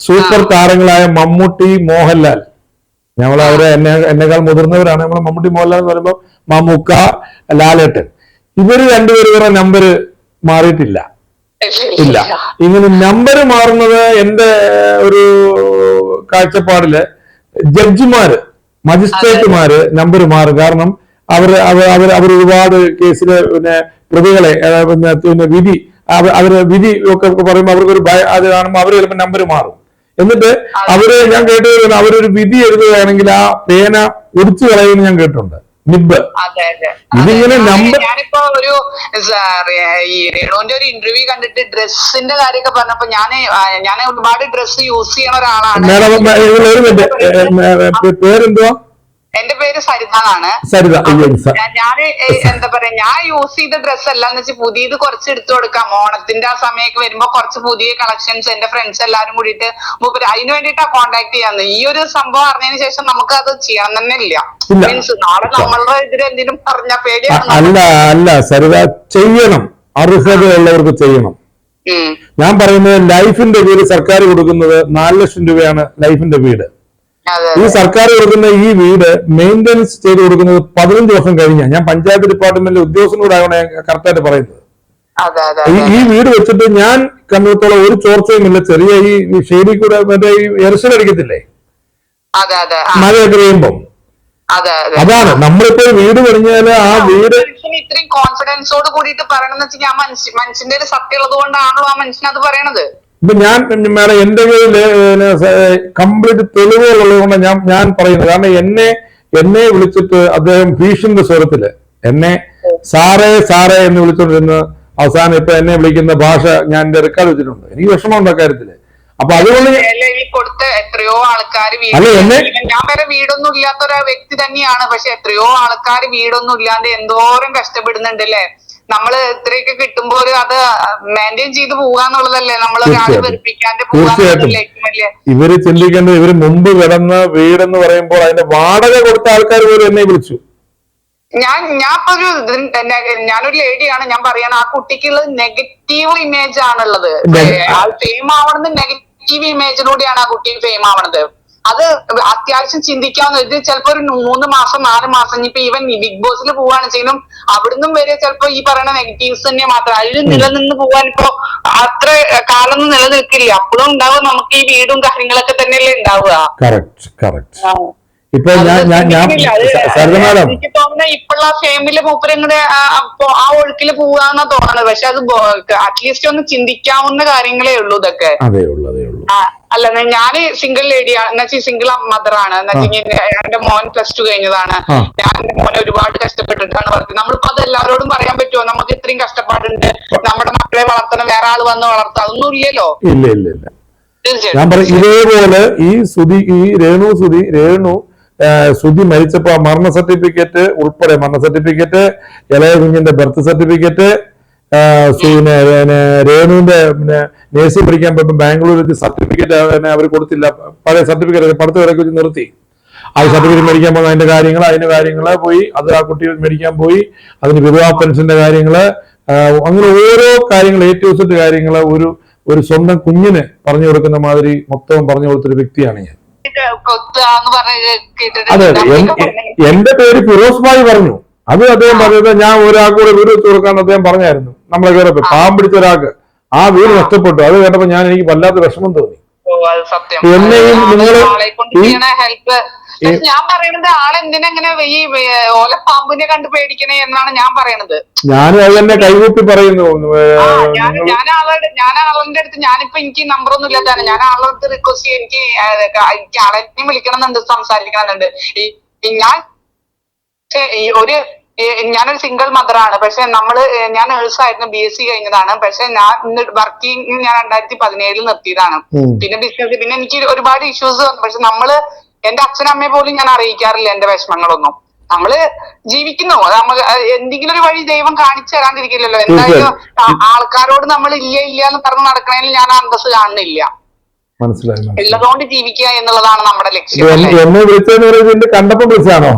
സൂപ്പർ താരങ്ങളായ മമ്മൂട്ടി മോഹൻലാൽ. ഞങ്ങൾ അവരെ എന്നെ എന്നെക്കാൾ മുതിർന്നവരാണ്. നമ്മൾ മമ്മൂട്ടി മോഹൻലാൽ എന്ന് പറയുമ്പോൾ മമ്മൂക്ക ലാലേട്ടൻ. ഇവർ രണ്ടുപേരുടെ നമ്പർ മാറിയിട്ടില്ല. ഇല്ല. ഇങ്ങനെ നമ്പർ മാറുന്നത് എന്റെ ഒരു കാഴ്ചപ്പാടിൽ ജഡ്ജിമാര് മജിസ്ട്രേറ്റുമാര് നമ്പർ മാറും. കാരണം അവർ അവർ അവർ ഒരുപാട് കേസിലെ പിന്നെ പ്രതികളെ പിന്നെ വിധി അവർ അവർ വിധി ഒക്കെ പറയുമ്പോൾ അവർക്കൊരു ഭയ അത് കാണുമ്പോൾ അവർ ചിലപ്പോൾ നമ്പർ മാറും. എന്നിട്ട് അവർ ഞാൻ കേട്ടത് അവരൊരു വിധി എഴുതുകയാണെങ്കിൽ ആ പേന ഒടിച്ചു കളയുമെന്ന് ഞാൻ കേട്ടിട്ടുണ്ട്. നിബ് ഇതിങ്ങനെ നമ്പർ ഞാൻ ഞാനിപ്പോ ഒരു ഈ രേണുവിന്റെ ഒരു ഇന്റർവ്യൂ കണ്ടിട്ട് ഡ്രസ്സിന്റെ കാര്യമൊക്കെ പറഞ്ഞപ്പോ ഞാൻ ഞാൻ ഒരുപാട് ഡ്രസ്സ് യൂസ് ചെയ്യണ ഒരാളാണ്. പേരെന്തുവാ? എന്റെ പേര് സരിത എന്നാണ് സരിത ഞാൻ എന്താ പറയാ ഞാൻ യൂസ് ചെയ്ത ഡ്രസ്സ് അല്ലാന്ന് വെച്ചാൽ പുതിയത് കുറച്ച് എടുത്തു കൊടുക്കാം. ഓണത്തിന്റെ ആ സമയമൊക്കെ വരുമ്പോ കുറച്ച് പുതിയ കളക്ഷൻസ് എന്റെ ഫ്രണ്ട്സ് എല്ലാരും കൂടിയിട്ട് മൂപ്പര് അതിന് വേണ്ടിയിട്ടാ കോണ്ടാക്ട് ചെയ്യാന്ന്. ഈ ഒരു സംഭവം അറിഞ്ഞതിന് ശേഷം നമുക്ക് അത് ചെയ്യാൻ തന്നെ ഇല്ല. മീൻസ് നാളെ നമ്മളുടെ ഇതിൽ എന്തെങ്കിലും പറഞ്ഞ പേടിയാണ് അല്ല അല്ല സരിത ചെയ്യണം. അർഹതയുള്ളവർക്ക് ചെയ്യണം. ഞാൻ പറയുന്നത് ലൈഫിന്റെ വീട് സർക്കാർ കൊടുക്കുന്നത് നാല് ലക്ഷം രൂപയാണ് ലൈഫിന്റെ വീട്. ഈ സർക്കാർ കൊടുക്കുന്ന ഈ വീട് മെയിന്റനൻസ് ചെയ്ത് കൊടുക്കുന്നത് പതിനഞ്ച് വർഷം കഴിഞ്ഞാൽ ഞാൻ പഞ്ചായത്ത് ഡിപ്പാർട്ട്മെന്റിലെ ഉദ്യോഗസ്ഥനോടാണ് കറക്റ്റായിട്ട് പറയുന്നത്. ഈ വീട് വെച്ചിട്ട് ഞാൻ കണ്ടിടത്തോളം ഒരു ചോർച്ചയും ഇല്ല. ചെറിയ ഈ ഷേഡി കൂടെ മറ്റേ ഈ അതെ ആ, മഴയൊക്കെ അതെ അതാണ്. നമ്മളിപ്പോ വീട് പണിഞ്ഞാൽ ആ വീട് ഇത്രയും കോൺഫിഡൻസോട് കൂടിയിട്ട് പറയണമെന്ന് വെച്ചാൽ ആ മനുഷ്യ മനുഷ്യന്റെ ഒരു സത്യമുള്ളത് കൊണ്ടാണല്ലോ ആ മനുഷ്യൻ അത് പറയണത്. ഇപ്പൊ ഞാൻ മേഡം എന്റെ കയ്യിൽ കംപ്ലീറ്റ് തെളിവുകളുള്ളത് കൊണ്ട് ഞാൻ ഞാൻ പറയുന്നത് കാരണം എന്നെ എന്നെ വിളിച്ചിട്ട് അദ്ദേഹം ഭീഷണിന്റെ സ്വരത്തിൽ എന്നെ സാറേ സാറേ എന്ന് വിളിച്ചോണ്ടിരുന്ന് അവസാനം ഇപ്പൊ എന്നെ വിളിക്കുന്ന ഭാഷ ഞാൻ എന്റെ റെക്കോർഡ് വെച്ചിട്ടുണ്ട്. എനിക്ക് വിഷമമുണ്ട് അക്കാര്യത്തിൽ അപ്പൊ അതുകൊണ്ട് കൊടുത്ത എത്രയോ ആൾക്കാർ ഞാൻ വരെ വീടൊന്നും ഇല്ലാത്ത ഒരു വ്യക്തി തന്നെയാണ്. പക്ഷെ എത്രയോ ആൾക്കാർ വീടൊന്നും ഇല്ലാണ്ട് എന്തോരം കഷ്ടപ്പെടുന്നുണ്ട് അല്ലേ നമ്മൾ ഇത്രയൊക്കെ കിട്ടുമ്പോൾ അത് മെയിന്റെയിൻ ചെയ്ത് പോകാന്നുള്ളതല്ലേ? നമ്മൾ ഒരാളെ. വെറുപ്പിക്കാണ്ട് വലിയ ഇവർ ചിന്തിക്കേണ്ടത് ഇവർ മുമ്പ് കിടന്ന വീടെന്ന് പറയുമ്പോൾ അതിന്റെ വാടക കൊടുത്ത ആൾക്കാർ പോലും എന്നെ വിളിച്ചു. ഞാൻ ഞാൻ ഇപ്പൊ ഒരു ഞാനൊരു ലേഡിയാണ്. ഞാൻ പറയണ ആ കുട്ടിക്കുള്ള നെഗറ്റീവ് ഇമേജ് ആണുള്ളത്. ഫെയിം ആവണത് നെഗറ്റീവ് ഇമേജിലൂടെയാണ് ആ കുട്ടി ഫെയിം ആവണത്. അത് അത്യാവശ്യം ചിന്തിക്കാവുന്ന ഇത് ചിലപ്പോ ഒരു മൂന്ന് മാസം നാല് മാസം ഇനിയിപ്പോ ഈവൻ ബിഗ് ബോസിൽ പോവാണെങ്കിലും അവിടുന്നും വരെ ചിലപ്പോ ഈ പറയുന്ന നെഗറ്റീവ്സ് തന്നെ മാത്രം. അതിൽ നിലനിന്ന് പോവാൻ ഇപ്പോ അത്ര കാലൊന്നും നിലനിൽക്കില്ല. അപ്പോഴും ഉണ്ടാവുക നമുക്ക് ഈ വീടും കാര്യങ്ങളൊക്കെ തന്നെയല്ലേ ഉണ്ടാവുക. ഇപ്പൊ ഞാൻ ഞാൻ ഞാൻ സരിത മാഡം. എനിക്ക് തോന്നുന്ന ഇപ്പോഴുള്ള ഫേമിൽ മൂപ്പരങ്ങടെ ആ ഒഴുക്കിൽ പോവാന്നാ തോന്നുന്നത് പക്ഷെ അത് അറ്റ്ലീസ്റ്റ് ഒന്ന് ചിന്തിക്കാവുന്ന കാര്യങ്ങളേ ഉള്ളൂ ഇതൊക്കെ. അതേ ഉള്ളൂ അതേ ഉള്ളൂ. അല്ല ഞാൻ സിംഗിൾ ലേഡിയാണ് എന്നുവെച്ചാൽ സിംഗിൾ മദറാണ് എന്നുവെച്ചെങ്കിൽ എന്റെ മോൻ പ്ലസ് ടു കഴിഞ്ഞതാണ്. ഞാൻ എന്റെ മോനെ ഒരുപാട് കഷ്ടപ്പെട്ടിട്ടാണ് പറഞ്ഞത് നമ്മളിപ്പോ അത് എല്ലാവരോടും പറയാൻ പറ്റുമോ നമുക്ക് ഇത്രയും കഷ്ടപ്പാടുണ്ട്. നമ്മുടെ മക്കളെ വളർത്തണം. വേറെ ആൾ വന്ന് വളർത്താം. അതൊന്നും ഇല്ലല്ലോ. ഇല്ല ഇല്ല ഇല്ല. ഞാൻ പറയാം ഇതേപോലെ ഈ സുധി ഈ രേണു സുധി രേണു ആ, സുധി മരിച്ചപ്പോ ആ മരണ സർട്ടിഫിക്കറ്റ് ഉൾപ്പെടെ മരണ സർട്ടിഫിക്കറ്റ് ഇളയ കുഞ്ഞിന്റെ ബർത്ത് സർട്ടിഫിക്കറ്റ് പിന്നെ രേണുവിന്റെ പിന്നെ നേഴ്സിംഗ് പഠിക്കാൻ പറ്റും ബാംഗ്ലൂരിൽ സർട്ടിഫിക്കറ്റ് അവർ കൊടുത്തില്ല. പഴയ സർട്ടിഫിക്കറ്റ് പഠിത്തം വരെ വെച്ച് നിർത്തി. ആ സർട്ടിഫിക്കറ്റ് മേടിക്കാൻ പോകുന്ന അതിന്റെ കാര്യങ്ങൾ അതിന്റെ കാര്യങ്ങൾ പോയി. അത് ആ കുട്ടി മേടിക്കാൻ പോയി. അതിന് വിധവാ പെൻഷന്റെ കാര്യങ്ങൾ അങ്ങനെ ഓരോ കാര്യങ്ങൾ സെറ്റ് കാര്യങ്ങൾ ഒരു ഒരു സ്വന്തം കുഞ്ഞിന് പറഞ്ഞു കൊടുക്കുന്ന മാതിരി മൊത്തം പറഞ്ഞു കൊടുത്തൊരു വ്യക്തിയാണ് ഞാൻ. അതെ എന്റെ പേര് ഫിറോസ് ഭായി പറഞ്ഞു. അത് അദ്ദേഹം പറഞ്ഞത് ഞാൻ ഒരാൾക്ക് കൂടെ വീട് വെച്ച് കൊടുക്കാൻ അദ്ദേഹം പറഞ്ഞായിരുന്നു. നമ്മളെ കയറപ്പോ പാമ്പ് പിടിച്ച ഒരാൾക്ക്. ആ വീട് നഷ്ടപ്പെട്ടു. അത് കേട്ടപ്പോ ഞാൻ എനിക്ക് വല്ലാത്ത വിഷമം തോന്നി. എന്നെയും അത് ഞാൻ പറയണത് ആളെന്തിനെങ്ങനെ ഈ ഓലപ്പാമ്പിനെ കണ്ട് പേടിക്കണേ എന്നാണ് ഞാൻ പറയണത്. ഞാനും അത് തന്നെ കൈകൂപ്പി പറയുന്നു. ഞാൻ ഞാൻ ആളുടെ ഞാൻ ആളുടെ അടുത്ത് ഞാനിപ്പോ എനിക്ക് നമ്പർ ഒന്നും ഇല്ലാത്തതാണ്. ഞാൻ ആളുടെ അടുത്ത് റിക്വസ്റ്റ് ചെയ്യും. എനിക്ക് എനിക്ക് ആളെ വിളിക്കണം എന്നുണ്ട് സംസാരിക്കണം ഈ ഈ ഞാൻ ഈ ഒരു ഞാനൊരു സിംഗിൾ മദറാണ് പക്ഷെ നമ്മൾ ഞാൻ നേഴ്സ് ആയിരുന്നു ബി എസ് സി കഴിഞ്ഞതാണ്. പക്ഷെ ഞാൻ വർക്കിംഗ് ഞാൻ രണ്ടായിരത്തി പതിനേഴിൽ നിർത്തിയതാണ്. പിന്നെ ബിസിനസ് പിന്നെ എനിക്ക് ഒരുപാട് ഇഷ്യൂസ് വന്നു. പക്ഷെ നമ്മൾ എന്റെ അച്ഛനമ്മയെ പോലും ഞാൻ അറിയിക്കാറില്ല എന്റെ വിഷമങ്ങളൊന്നും. നമ്മൾ ജീവിക്കുന്നു. നമുക്ക് എന്തെങ്കിലും ഒരു വഴി ദൈവം കാണിച്ചു തരാണ്ടിരിക്കില്ലല്ലോ എന്തായാലും ആൾക്കാരോട് നമ്മൾ ഇല്ല ഇല്ല എന്ന് പറഞ്ഞ് നടക്കണേൽ ഞാൻ അന്തസ് കാണുന്നില്ല. മനസ്സിലായി. ഉള്ളതുകൊണ്ട് ജീവിക്കുക എന്നുള്ളതാണ് നമ്മുടെ ലക്ഷ്യം. എന്നെ- കണ്ടപ്പോ വിളിച്ചാണോ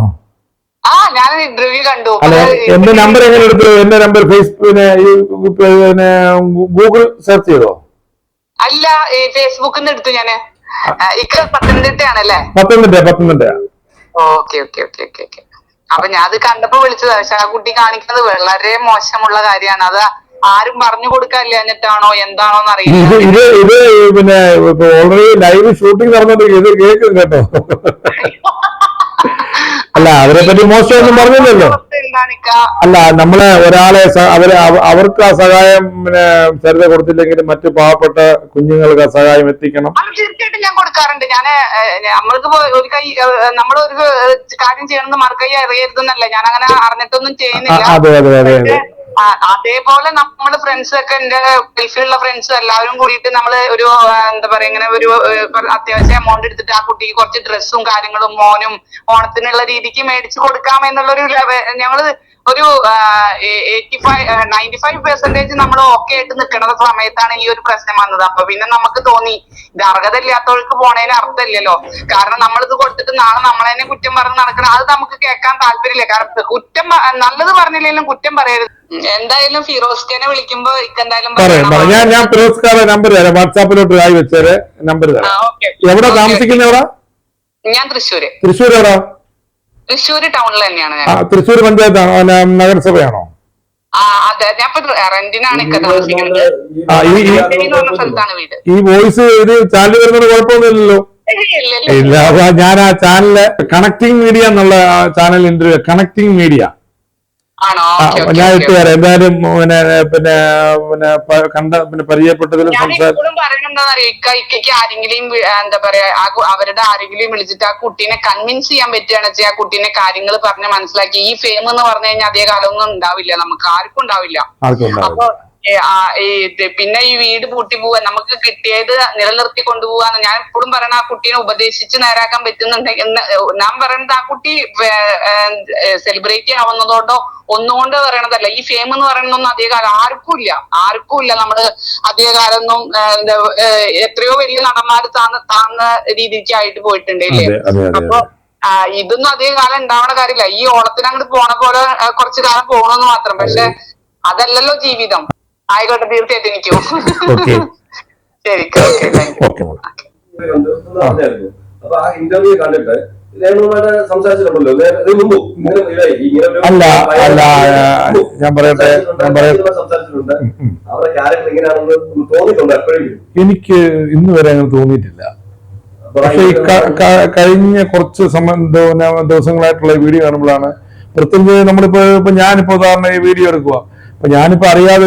ആ ഞാൻ ഇന്റർവ്യൂ കണ്ടു. എന്റെ നമ്പർ എങ്ങനെ എടുത്തു? എന്റെ നമ്പർ ഫേസ്ബുക്ക് ഗൂഗിൾ സെർച്ച് ചെയ്തോ? അല്ല ഫേസ്ബുക്കിൽ നിന്ന് എടുത്തു ഞാൻ. ഇക്ക പത്തനംതിട്ടയാണല്ലേ? Pathanamthitta Pathanamthitta okay okay okay okay okay. അപ്പൊ ഞാൻ അത് കണ്ടപ്പോ വിളിച്ചതാ പക്ഷെ ആ കുട്ടി കാണിക്കുന്നത് വളരെ മോശമുള്ള കാര്യമാണ്. അത് ആരും പറഞ്ഞു കൊടുക്കാനില്ല എന്നിട്ടാണോ എന്താണോ അറിയില്ല ഇത് ഇത് പിന്നെ ഓൾറെഡി ലൈവ് ഷൂട്ടിംഗ് നടന്നിട്ട് ഇത് കേൾക്കും കേട്ടോ. അല്ല അവരെ പറ്റി മോശമൊന്നും പറഞ്ഞില്ലല്ലോ. അല്ല നമ്മളെ ഒരാളെ അവർ അവർക്ക് ആ സഹായം പിന്നെ ചരിത കൊടുത്തില്ലെങ്കിൽ മറ്റു പാവപ്പെട്ട കുഞ്ഞുങ്ങൾക്ക് ആ സഹായം എത്തിക്കണം. തീർച്ചയായിട്ടും ഞാൻ കൊടുക്കാറുണ്ട്. ഞാൻ നമ്മൾക്ക് ഒരു കൈ നമ്മൾ ഒരു കാര്യം ചെയ്യണമെന്ന് മറുകൈ അറിയരുതെന്നല്ല. ഞാൻ അങ്ങനെ അറിഞ്ഞിട്ടൊന്നും ചെയ്യുന്നില്ല. അതെ അതെ അതെ അതേപോലെ നമ്മൾ ഫ്രണ്ട്സ് ഒക്കെ എന്റെ ഗൾഫിലുള്ള ഫ്രണ്ട്സ് എല്ലാവരും കൂടിയിട്ട് നമ്മൾ ഒരു എന്താ പറയാ ഇങ്ങനെ ഒരു അത്യാവശ്യം എമൗണ്ട് എടുത്തിട്ട് ആ കുട്ടിക്ക് കുറച്ച് ഡ്രസ്സും കാര്യങ്ങളും മോനും ഓണത്തിനുള്ള രീതിക്ക് മേടിച്ചു കൊടുക്കാം എന്നുള്ളൊരു ഞങ്ങൾ ഒരു eighty five ninety five percentage നമ്മൾ ഓക്കെ ആയിട്ട് നിൽക്കുന്ന സമയത്താണ് ഈ ഒരു പ്രശ്നം വന്നത്. അപ്പൊ പിന്നെ നമുക്ക് തോന്നി ഇത് അർഹത ഇല്ലാത്തവർക്ക് പോണേന് അർത്ഥമില്ലല്ലോ. കാരണം നമ്മളിത് കൊടുത്തിട്ട് നാളെ നമ്മളതിനെ കുറ്റം പറഞ്ഞ് നടക്കണം. അത് നമുക്ക് കേൾക്കാൻ താല്പര്യമില്ല. കാരണം കുറ്റം നല്ലത് പറഞ്ഞില്ലെങ്കിലും കുറ്റം പറയരുത്. എന്തായാലും ഫിറോസ്ഖാനെ വിളിക്കുമ്പോ പറയാം ഞാൻ ഞാൻ ഫിറോസ്കാരുടെ നമ്പർ തരാം. വാട്സാപ്പിലോട്ട് ആയി വെച്ചേരെ നമ്പർ തരാം. ഓക്കേ. എവിടെ. താമസിക്കുന്ന എവിടെ ഞാൻ തൃശ്ശൂര്. തൃശ്ശൂർ എവിടെ? തൃശ്ശൂര് ടൗണിൽ തന്നെയാണ് ഞാൻ. ആ തൃശ്ശൂർ പഞ്ചായത്താണോ നഗരസഭയാണോ? ആ അതെ ഞാൻ ഇപ്പൊ റെന്റിനാണ് ഇക്ക താമസിക്കുന്നത്. ആ, ഈ- ഈ- റെന്റിന് എന്ന് പറഞ്ഞ സ്ഥലത്താണ് വീട്. ഈ വോയിസ് ഇത് ചാനൽ വരുന്നത് കുഴപ്പമൊന്നുമില്ലല്ലോ. ഇല്ല, ഞാൻ ആ ചാനൽ കണക്ടിങ് മീഡിയ എന്നുള്ള ചാനൽ ഇന്റർവ്യൂ കണക്ടിങ് മീഡിയ ആണോ ആ, ഓക്കേ, ഓക്കേ, ഞാൻ. ഇട്ട് തരാം. എന്തായാലും പിന്നെ പിന്നെ പിന്നെ കണ്ട പിന്നെ പരിചയപ്പെട്ടതിലും ഇപ്പോഴും ഇക്ക ആരെങ്കിലും എന്താ പറയാ അവരുടെ ആരെങ്കിലും വിളിച്ചിട്ട് ആ കുട്ടീനെ കൺവിൻസ് ചെയ്യാൻ പറ്റുകയാണ് വെച്ചാൽ ആ കുട്ടീനെ കാര്യങ്ങൾ പറഞ്ഞ് മനസ്സിലാക്കി. ഈ ഫെയിം എന്ന് പറഞ്ഞു കഴിഞ്ഞാൽ അധിക കാലമൊന്നും ഉണ്ടാവില്ല. നമുക്ക് ആർക്കും ഉണ്ടാവില്ല. അപ്പൊ പിന്നെ ഈ വീട് പൂട്ടി പോവാ. നമുക്ക് കിട്ടിയത് നിലനിർത്തി കൊണ്ടുപോവാന്ന് ഞാൻ എപ്പോഴും പറയണ ആ കുട്ടീനെ ഉപദേശിച്ച് നേരാക്കാൻ പറ്റുന്നുണ്ടെങ്കിൽ ഞാൻ പറയണത് ആ കുട്ടി സെലിബ്രേറ്റ് ആവുന്നതോടോ ഒന്നുകൊണ്ട് പറയണതല്ല. ഈ ഫെയിം എന്ന് പറയണതൊന്നും അധികകാലം ആർക്കും ഇല്ല. ആർക്കും ഇല്ല നമ്മൾ അധികകാലം ഒന്നും ഏ, എന്താ, ഏ, എത്രയോ വലിയ നടന്മാര് താന്ന താന്ന രീതിക്ക് ആയിട്ട് പോയിട്ടുണ്ട് ഇല്ലേ അതെ അപ്പൊ ഇതൊന്നും അധികം കാലം ഉണ്ടാവണ കാര്യമില്ല ഈ ഓണത്തിന് അങ്ങോട്ട് പോണ പോലെ കുറച്ച് കാലം പോകണമെന്ന് മാത്രം. പക്ഷെ അതല്ലല്ലോ ജീവിതം. ആയിക്കോട്ടെ തീർച്ചയായിട്ടും എനിക്കും. ഓക്കെ ശരി ഓക്കെ അപ്പൊ ആ ഇന്റർവ്യൂ കണ്ടിട്ട് അല്ല, അല്ല, ഞാൻ പറയട്ടെ, ഞാൻ പറയട്ടെ. എനിക്ക് ഇന്ന് വരെ അങ്ങനെ തോന്നിയിട്ടില്ല. പക്ഷെ ഈ കഴിഞ്ഞ കുറച്ച് സമയം ദിവസങ്ങളായിട്ടുള്ള വീഡിയോ കാണുമ്പോഴാണ് പ്രത്യേകിച്ച് നമ്മളിപ്പോ ഇപ്പൊ ഞാനിപ്പോ ഉദാഹരണം ഈ വീഡിയോ എടുക്കുക അപ്പൊ ഞാനിപ്പോ അറിയാതെ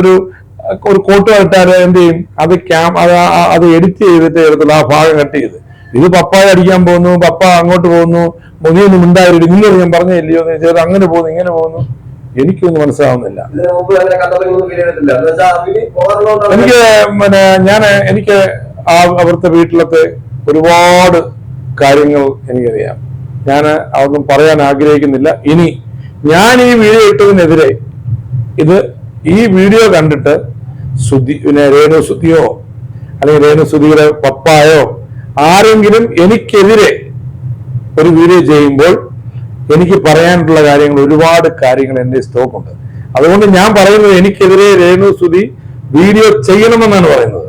ഒരു കോട്ട് കട്ടാൻ എന്ത് ചെയ്യും? അത് ക്യാം അത് അത് എഡിറ്റ് ചെയ്തിട്ട് എടുത്തുള്ള ആ ഭാഗം കട്ട് ചെയ്ത്. ഇത് പപ്പായ അടിക്കാൻ പോകുന്നു പപ്പ അങ്ങോട്ട് പോകുന്നു മുതിയൊന്നും ഉണ്ടായിരുന്നു ഇന്നലെ ഞാൻ പറഞ്ഞില്ലയോ? എന്ന് ചോദിച്ചാൽ അങ്ങനെ പോകുന്നു ഇങ്ങനെ പോകുന്നു. എനിക്കൊന്നും മനസ്സിലാവുന്നില്ല. എനിക്ക് പിന്നെ ഞാൻ എനിക്ക് ആ അവിടുത്തെ വീട്ടിലത്തെ ഒരുപാട് കാര്യങ്ങൾ എനിക്കറിയാം. ഞാൻ അതൊന്നും പറയാൻ ആഗ്രഹിക്കുന്നില്ല. ഇനി ഞാൻ ഈ വീഡിയോ ഇട്ടതിനെതിരെ ഇത് ഈ വീഡിയോ കണ്ടിട്ട് സുധി പിന്നെ രേണു ശുദ്ധിയോ അല്ലെങ്കിൽ രേണു സുധിയുടെ പപ്പായോ ആരെങ്കിലും എനിക്കെതിരെ ഒരു വീഡിയോ ചെയ്യുമ്പോൾ എനിക്ക് പറയാനുള്ള കാര്യങ്ങൾ ഒരുപാട് കാര്യങ്ങൾ എന്റെ സ്റ്റോക്ക് ഉണ്ട്. അതുകൊണ്ട് ഞാൻ പറയുന്നത് എനിക്കെതിരെ രേണു സുധി വീഡിയോ ചെയ്യണമെന്നാണ് പറയുന്നത്.